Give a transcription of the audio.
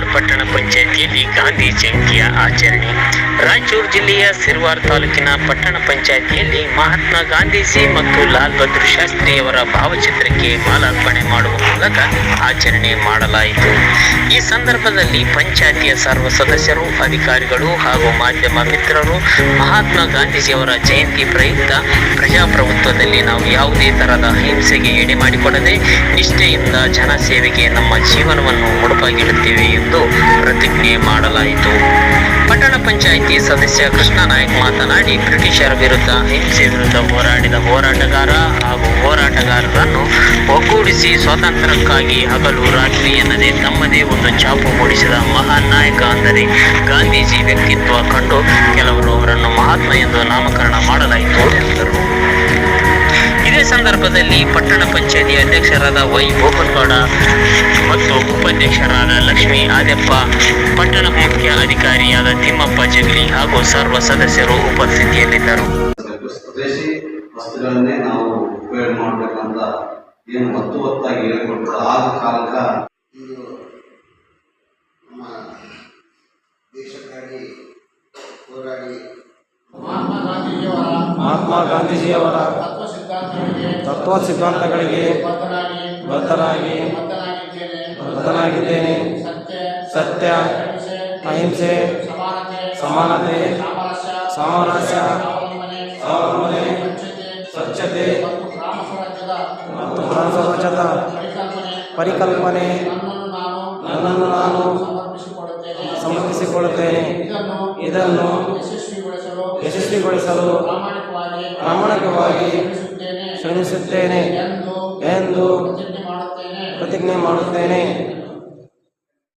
ಧಾರವಾಡ ಪಟ್ಟಣ ಪಂಚಾಯಿತಿಯಲ್ಲಿ ಗಾಂಧಿ ಜಯಂತಿಯ ಆಚರಣೆ ರಾಯಚೂರು ಜಿಲ್ಲೆಯ ಸಿರ್ವಾರ್ ತಾಲೂಕಿನ ಪಟ್ಟಣ ಪಂಚಾಯಿತಿಯಲ್ಲಿ ಮಹಾತ್ಮ ಗಾಂಧೀಜಿ ಮತ್ತು ಲಾಲ್ ಬಹದ್ದೂರ್ ಶಾಸ್ತ್ರಿಯವರ ಭಾವಚಿತ್ರಕ್ಕೆ ಮಾಲಾರ್ಪಣೆ ಮಾಡುವ ಮೂಲಕ ಆಚರಣೆ ಮಾಡಲಾಯಿತು. ಈ ಸಂದರ್ಭದಲ್ಲಿ ಪಂಚಾಯಿತಿಯ ಸರ್ವ ಸದಸ್ಯರು, ಅಧಿಕಾರಿಗಳು ಹಾಗೂ ಮಾಧ್ಯಮ ಮಿತ್ರರು, ಮಹಾತ್ಮ ಗಾಂಧೀಜಿಯವರ ಜಯಂತಿ ಪ್ರಯುಕ್ತ ಪ್ರಜಾಪ್ರಭುತ್ವದಲ್ಲಿ ನಾವು ಯಾವುದೇ ತರಹದ ಹಿಂಸೆಗೆ ಎಡೆ ಮಾಡಿಕೊಡದೆ, ನಿಷ್ಠೆಯಿಂದ ಜನಸೇವೆಗೆ ನಮ್ಮ ಜೀವನವನ್ನು ಮುಡುಪಾಗಿಡುತ್ತೇವೆ ಎಂದು ಪ್ರತಿಜ್ಞೆ ಮಾಡಲಾಯಿತು. ಪಟ್ಟಣ ಪಂಚಾಯಿತಿ ಸದಸ್ಯ ಕೃಷ್ಣ ನಾಯಕ್ ಮಾತನಾಡಿ, ಬ್ರಿಟಿಷರ ವಿರುದ್ಧ ಹಿಂಸೆ ವಿರುದ್ಧ ಹೋರಾಡಿದ ಹೋರಾಟಗಾರ ಹಾಗೂ ಹೋರಾಟಗಾರರನ್ನು ಒಗ್ಗೂಡಿಸಿ ಸ್ವಾತಂತ್ರ್ಯಕ್ಕಾಗಿ ಹಗಲು ರಾತ್ರಿ ಎನ್ನದೆ ತಮ್ಮದೇ ಒಂದು ಛಾಪು ಮೂಡಿಸಿದ ಮಹಾನ್ ನಾಯಕ ಅಂದರೆ ಗಾಂಧೀಜಿ ವ್ಯಕ್ತಿತ್ವ ಕಂಡು ಕೆಲವರು ಅವರನ್ನು ಮಹಾತ್ಮ ಎಂದು ನಾಮಕರಣ ಮಾಡಲಾಯಿತು ಎಂದರು. ಇದೇ ಸಂದರ್ಭದಲ್ಲಿ ಪಟ್ಟಣ ಪಂಚಾಯಿತಿ ಅಧ್ಯಕ್ಷರಾದ ವೈ ಗೋಪನಗೌಡ ಮತ್ತು ಉಪಾಧ್ಯಕ್ಷರಾದ ಲಕ್ಷ್ಮೀ ಆದ್ಯಪ್ಪ ಪಟ್ಟಣ ಅಧಿಕಾರಿಯಾದ ತಿಮ್ಮಪ್ಪ ಜಗಲಿ ಹಾಗೂ ಸರ್ವ ಸದಸ್ಯರು ಉಪಸ್ಥಿತಿಯಲ್ಲಿದ್ದರು. ಸ್ವದೇಶಿ ವಸ್ತುಗಳನ್ನೇ ನಾವು ಉಪಯೋಗ ಮಾಡಬೇಕಂತ ಏನು ಒತ್ತು ಒತ್ತಾಗಿ ಹೇಳಿಕೊಟ್ಟರು ಆದ ಕಾಲಕ ಇಂದು ನಮ್ಮ ದೇಶಕ್ಕಾಗಿ ಹೋರಾಡಿ ಮಹಾತ್ಮ ಗಾಂಧೀಜಿಯವರ ಮಹಾತ್ಮ ಗಾಂಧೀಜಿಯವರ ತತ್ವ ಸಿದ್ಧಾಂತಗಳಿಗೆ ತತ್ವ ಸಿದ್ಧಾಂತಗಳಿಗೆ ಬದ್ಧನಾಗಿ ಬದ್ಧನಾಗಿ ಬದ್ಧನಾಗಿದ್ದೇನೆ. ಸತ್ಯ ಅಹಿಂಸೆ ಸಮಾನತೆ ಸಾಮರಸ್ಯ ಸ್ವಾವಲಂಬನೆ ಸ್ವಚ್ಛತೆ ಮತ್ತು ಸ್ವಚ್ಛತಾ ಪರಿಕಲ್ಪನೆ ನನ್ನನ್ನು ನಾನು ಸಮರ್ಪಿಸಿಕೊಳ್ಳುತ್ತೇನೆ ಇದನ್ನು ಯಶಸ್ವಿಗೊಳಿಸಲು ಪ್ರಾಮಾಣಿಕವಾಗಿ ಶ್ರಮಿಸುತ್ತೇನೆ ಎಂದು ಪ್ರತಿಜ್ಞೆ ಮಾಡುತ್ತೇನೆ.